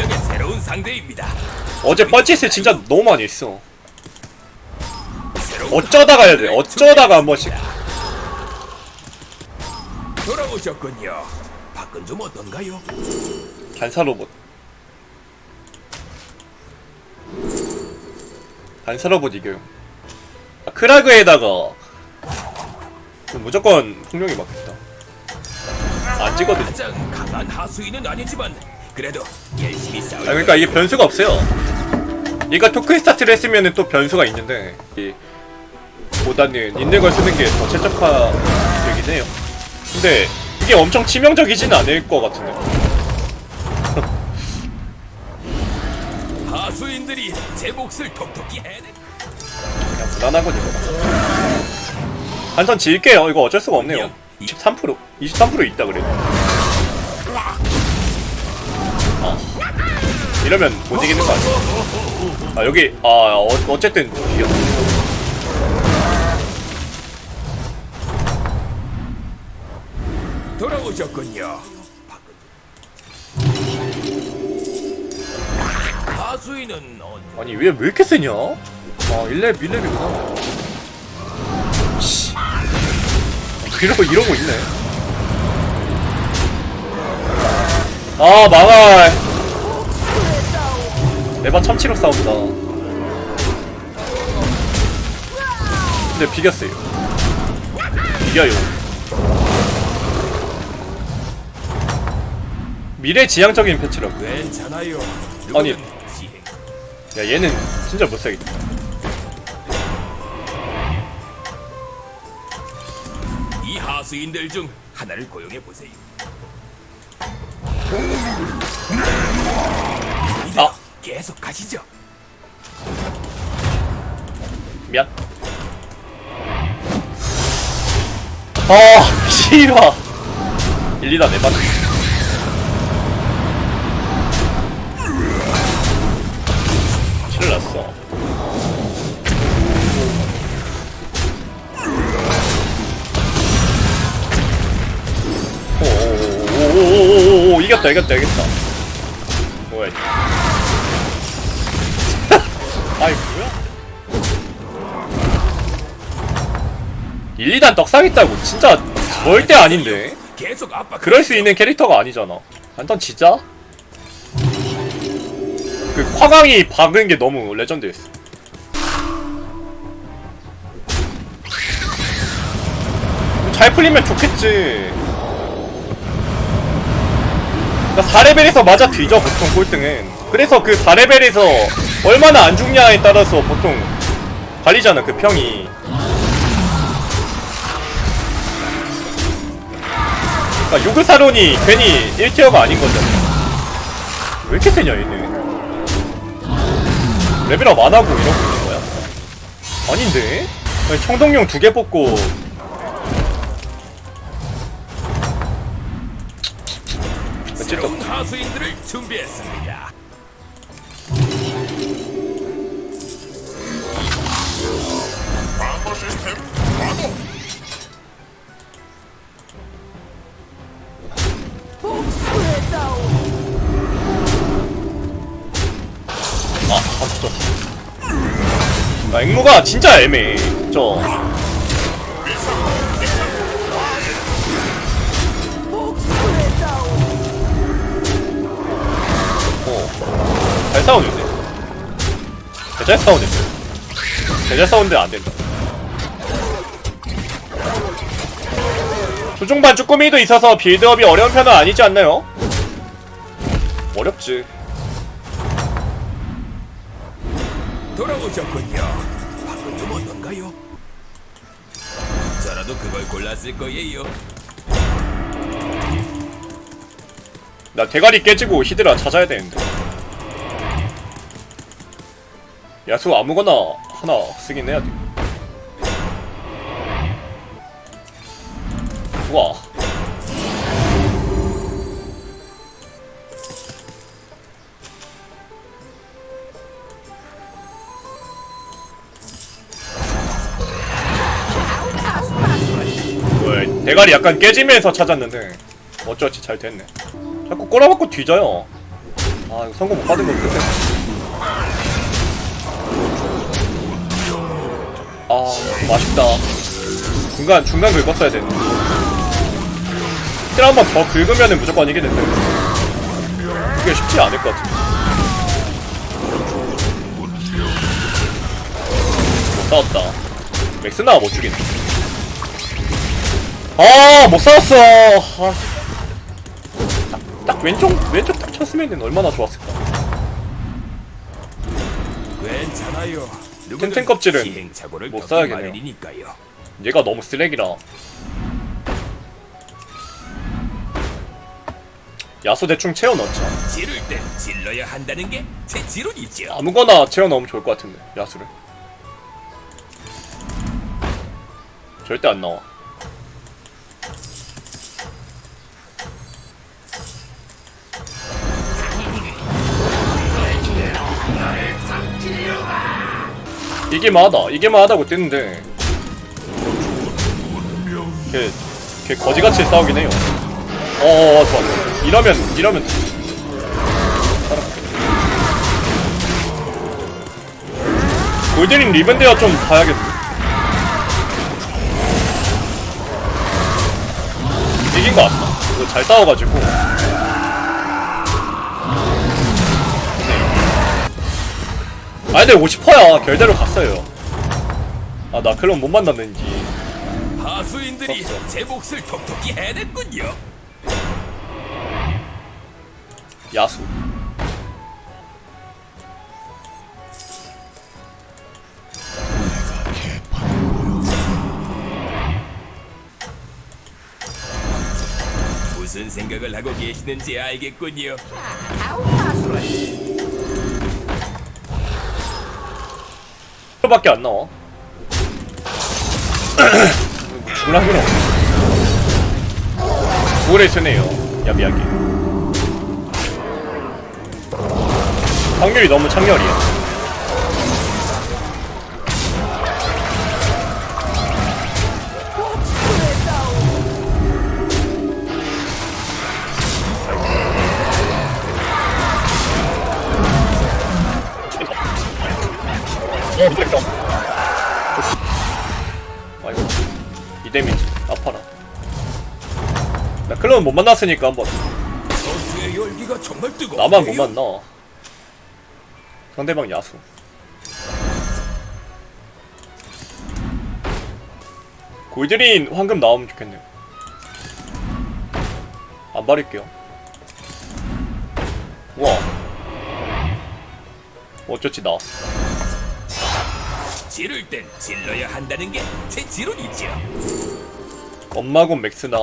명의 새로운 상대입니다. 어제 뻘짓을 진짜 너무 많이 했어. 어쩌다가 해야 돼. 어쩌다가 한 번씩. 돌아오셨군요. 밖은 좀 어떤가요? 반사 로봇. 반사 로봇 이겨요. 아, 크라그에다가 무조건 폭력이 맞겠다. 안 찍어도. 아 가장 강한 하수인은 아니지만 그래도 열심히 싸우. 그러니까 이게 변수가 없어요. 얘가 토큰 스타트를 했으면 또 변수가 있는데 이 보다는 있는 걸 쓰는 게 더 최적화 되긴 해요. 근데 이게 엄청 치명적이지는 않을 것 같은데. 하수인들이 제 몫을 톡톡히 해내. 그냥 무난하군 이거. 한턴 질게요. 이거 어쩔 수가 없네요. 23% 23% 있다 그래. 아 이러면 못 이기는 거 아니야? 아 여기 아 어, 어쨌든 이겼다. 돌아오셨군요. 하수인은 언 아니 왜왜 이렇게 세냐? 아 1렙 1렙이구나. 씨. 이러고 이러고 있네. 아 망할. 에바 참치로 싸운다. 근데 비겼어요. 이겨요. 미래지향적인 패치라고. 아니. 야 얘는 진짜 못살겠다. 이 하수인들 중 하나를 고용해 보세요. 아. 계속 가시죠. 미안. 아, 싫어. 1, 2단 내봤 이겼다 이겼다 이겼다. 뭐야 이게 아이 뭐야? 1, 2단 떡상했다고. 진짜 절대 아닌데. 계속 압박. 그럴 수 있는 캐릭터가 아니잖아. 한턴 진짜? 그 화강이 박은 게 너무 레전드였어. 잘 풀리면 좋겠지 그러니까 4레벨에서 맞아 뒤져 보통 꼴등은 그래서 그 4레벨에서 얼마나 안 죽냐에 따라서 보통 갈리잖아 그 평이 그러니까 요그사론이 괜히 1티어가 아닌 거잖아 왜 이렇게 세냐 얘는 레벨업 안 하고 이러고 있는 거야? 아닌데? 아니, 청동용 두 개 뽑고 하수인들을 준비했습니다. 방어 시스템 가동. 복수해다오. 아, 아프죠. 아, 앵무가 진짜 애매해. 그쵸? 싸우는데. 잘 싸우는데. 잘 싸우는데 안 된다. 조종반 쭈꾸미도 있어서 빌드업이 어려운 편은 아니지 않나요? 어렵지. 돌아오셨군요. 좀 어떤가요? 저라도 그걸 골랐을 거예요. 나 대가리 깨지고 히드라 찾아야 되는데. 야수 아무거나 하나 쓰긴 해야 돼. 우와. 왜 대가리 약간 깨지면서 찾았는데 어쩌지 잘 됐네. 자꾸 꼬라박고 뒤져요. 아 이거 성공 못 받은 거 끝에 아 맛있다. 중간 중간 긁었어야 되는데. 힐 한 번 더 긁으면 무조건 이기는데. 그게 쉽지 않을 것 같은데. 못 싸웠다. 맥스나가 못 죽이네. 아 못 싸웠어. 아. 딱, 딱 왼쪽 왼쪽 딱 쳤으면 얼마나 좋았을까. 괜찮아요. 템템 껍질은 못 사야겠네요. 마련이니까요. 얘가 너무 쓰레기라 야수 대충 채워 넣자 지를 땐 질러야 한다는 게제 지론이죠. 아무거나 채워 넣으면 좋을 것 같은데 야수를 절대 안 나와 이게 마하다 이게 마하다고 뜨는데 걔, 걔 거지같이 싸우긴 해요 어어 좋아 이러면 이러면 골드린 리븐데어 좀 봐야겠네. 이긴 것 같다. 이거 잘 싸워가지고. 아, 근데 50%야. 결대로 갔어요. 아, 나 클론 못 만났는지. 하수인들이 썼어. 제 몫을 톡톡히 해냈군요. 야수. 무슨 생각을 하고 계시는지 알겠군요. 밖에 안 나와. 죽으라 그럼. 오래 쓰네요. 야비하게. 확률이 너무 창렬이야. 어, 미쳤다. 아이고 이 데미지 아파라. 나 클럽은 못 만났으니까 한번. 나만 못 만나. 상대방 야수. 골드린 황금 나오면 좋겠네요. 안 바를게요. 우와. 어쩌지 나왔어 지를 땐 질러야 한다는 게 제 지론이죠. 엄마곰 맥스나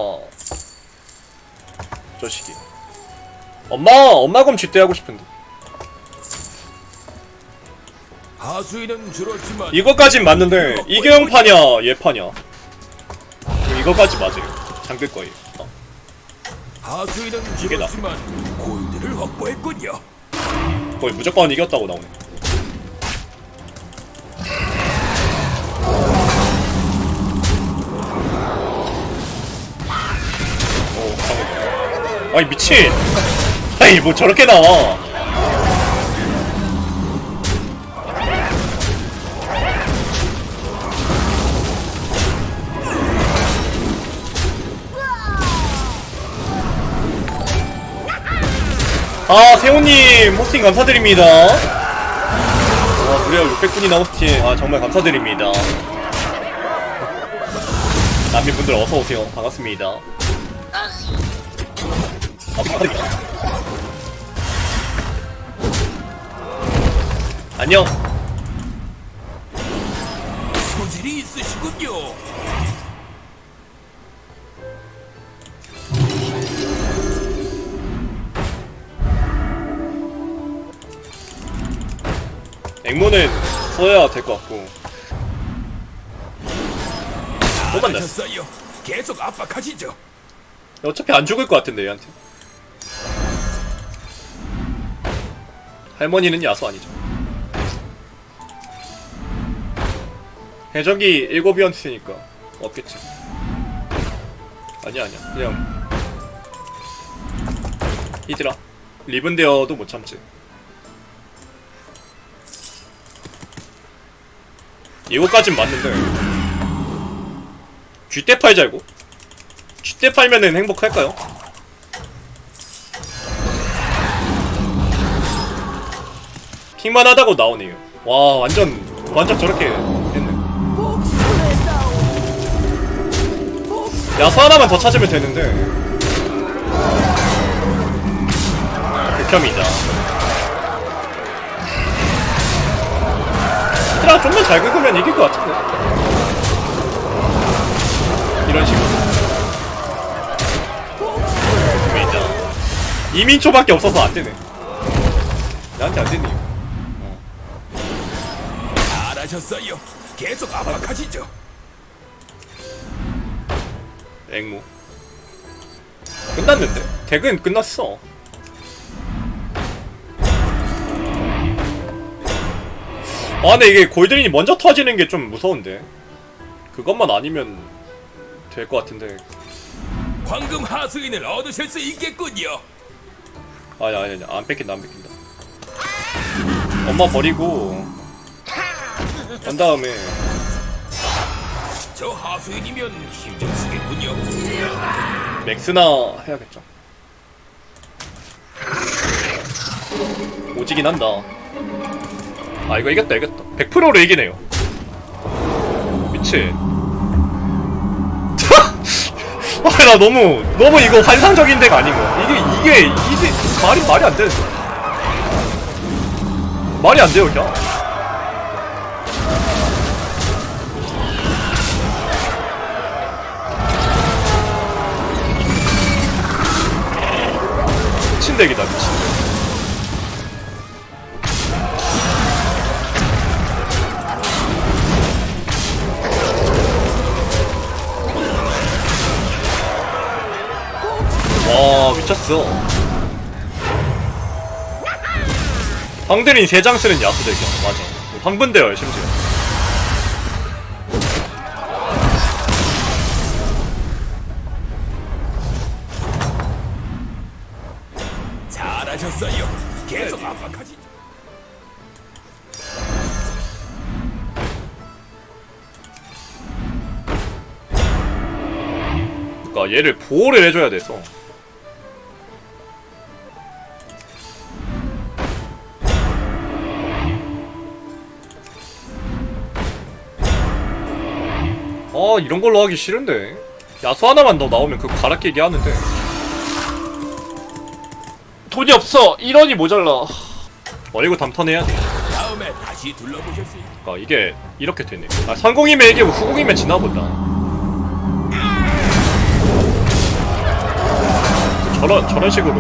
저 시기 엄마 엄마곰 쥐때 하고 싶은데 하수인은 줄었지만 이거까진 맞는데 이경영 파냐 얘 파냐 이거까지 맞아요 잠글 거예요 어. 하수인은 이게 나. 줄었지만 골드를 확보했군요. 거의 무조건 이겼다고 나오네 아니 미친. 아니 뭐 저렇게 나와. 아 세호님 호스팅 감사드립니다. 와 무려 600분이나 호스팅. 아 정말 감사드립니다. 난민분들 어서오세요. 반갑습니다 안녕 소질이 있으시군요. 앵무는 써야 될 것 같고 또 만났어 하셨어요. 계속 압박하시죠. 어차피 안 죽을 것 같은데 얘한테 할머니는 야수 아니죠. 해적이 일곱이었으니까 없겠지. 아니야 아니야. 그냥 히드라. 리븐데어도 못 참지. 이거까진 맞는데. 쥐떼 팔자 이거. 쥐떼 팔면은 행복할까요? 핑만 하다고 나오네요. 와 완전 완전 저렇게 했네. 야수 하나만 더 찾으면 되는데. 극혐이다. 트라 좀만 잘 긁으면 이길 것 같은데? 이런 식으로. 이민초밖에 없어서 안 되네. 나한테 안 되네요. 잘 하셨어요. 계속 압박하시죠. 앵무. 끝났는데. 덱은 끝났어. 아 근데 이게 골드린이 먼저 터지는 게 좀 무서운데. 그것만 아니면 될 것 같은데. 황금 하수인을 얻으실 수 있겠군요. 아니 아니 아니. 안 뺏긴다 안 뺏긴다. 엄마 버리고 간 다음에. 저 하수인이면 힘좀 쓰겠군요. 맥스나 해야겠죠. 오지긴 한다. 아 이거 이겼다 이겼다. 100%로 이기네요. 미친. 아나 너무 너무 이거 환상적인 데가 아닌 거야. 이게 이게 이게 말이 말이 안 되는 말이 안 돼요 그냥 덱이다 미친. 덱 와 미쳤어. 황들인 3장 쓰는 야수 덱이야. 맞아. 황분대열 심지어 그러니까 얘를 보호를 해줘야 돼서. 아 이런 걸로 하기 싫은데. 야수 하나만 더 나오면 그거 갈아 끼기 하는데. 돈이 없어. 1원이 모자라 버리고 담턴해야 돼. 다음에 다시 둘러보실 수 있... 그러니까 이게 이렇게 되네. 아 상공이면 이기고 후공이면 지나보다. 저런 저런 식으로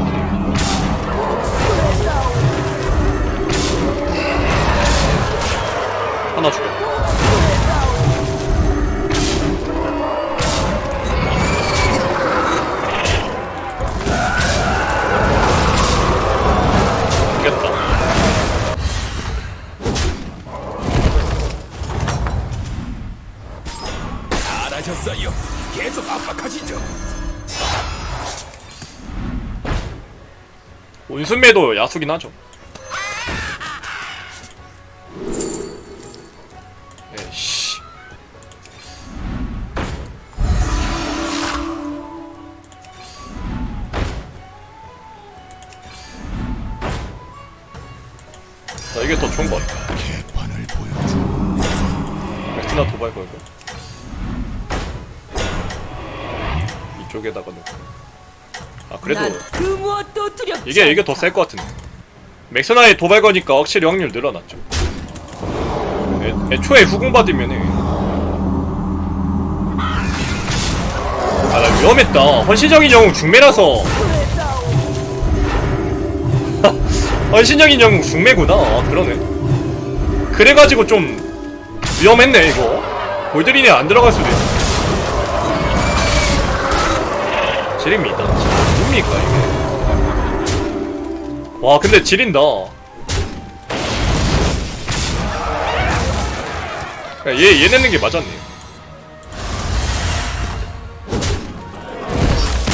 온순매도 야수긴 하죠 아 그래도 그 무엇도 두렵지 이게 이게 더셀것 같은데. 맥스나의 도발 거니까 확실히 확률 늘어났죠. 애, 애초에 후공 받으면은 아나 위험했다. 헌신적인 영웅 중매라서 헌신적인 영웅 중매구나. 아, 그러네. 그래가지고 좀 위험했네 이거. 골드린에 안 들어갈 수도 있어. 지립니다. 뭡니까 이게? 와 근데 지린다. 야, 얘, 얘 내는 게 맞았네.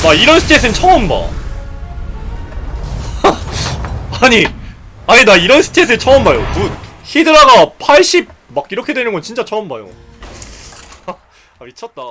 나 이런 스탯은 처음 봐. 아니 아니 나 이런 스탯을 처음 봐요. 굿 히드라가 80 막 이렇게 되는 건 진짜 처음 봐요. 아 미쳤다